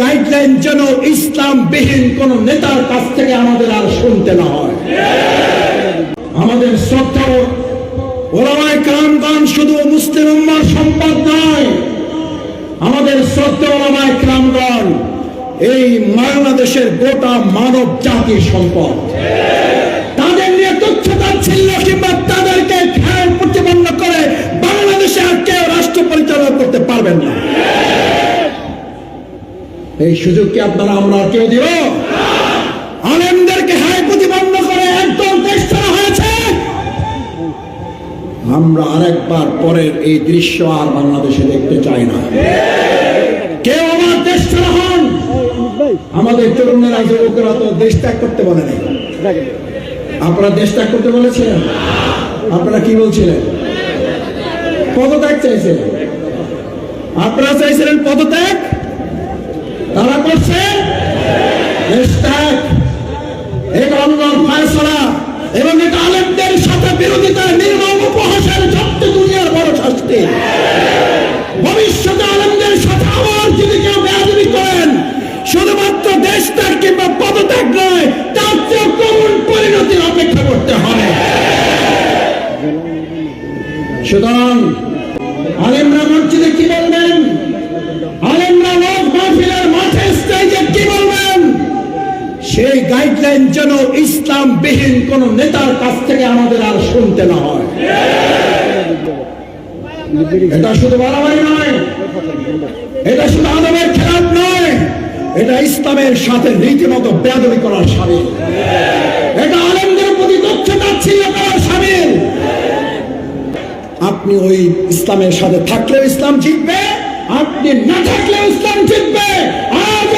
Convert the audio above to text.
Guideline যেন ইসলাম বিহীন কোন নেতার কাছ থেকে আমাদের আর শুনতে না হয়। আমাদের শ্রদ্ধা ওলামায় শুধু মুসলিম উম্মার সম্পদ নয়, আমাদের শ্রদ্ধা ওলামায় এই বাংলাদেশের গোটা মানব জাতির সম্পদ। তাদের নিয়ে তথ্য ছিল কিংবা তাদেরকে খেয়াল প্রতিপন্ন করে বাংলাদেশে আর কেউ রাষ্ট্র পরিচালনা করতে পারবেন না। এই সুযোগ কি আপনারা আমরা কেউ দিব? আলেমদেরকে হায় প্রতিপন্ন করে একদম দেশ হয়েছে। আমরা আরেকবার পরের এই দৃশ্য আর বাংলাদেশে দেখতে চাই না। কেউ আমার দেশ ছাড়া হন। আমাদের তরুণেরা, যুবকেরা তো দেশ ত্যাগ করতে বলে নাই আপনারা দেশ ত্যাগ করতে বলেছিলেন? আপনারা কি বলছিলেন? পদত্যাগ চাইছিলেন। আপনারা চাইছিলেন পদত্যাগ? তারা করছে এবং এটা আলেমদের সাথে বিরোধিতা, নির্মম উপহাসের জব্দ দুনিয়ার বড় শাস্তি। ভবিষ্যতে আলেমদের সাথে আবার যদি কেউ বেয়াদবি করেন, শুধুমাত্র দেশ ত্যাগ কিংবা পদত্যাগ নয়, তার চেয়ে করুণ পরিণতির অপেক্ষা করতে হবে। সুতরাং আলেমরা সেই গাইডলাইন যেন ইসলাম বিহীন কোন নেতার কাছ থেকে আমাদের আর শুনতে না হয়। এটা শুধু বাড়াবাড়ি নয়, এটা শুধু আদমের খেলাপ নয়, এটা ইসলামের সাথে রীতিমতো করার এটা প্রতি তথ্য তাচ্ছিল্য করার আপনি ওই ইসলামের সাথে থাকলেও ইসলাম জিতবে, আপনি না থাকলেও ইসলাম জিতবে। আজ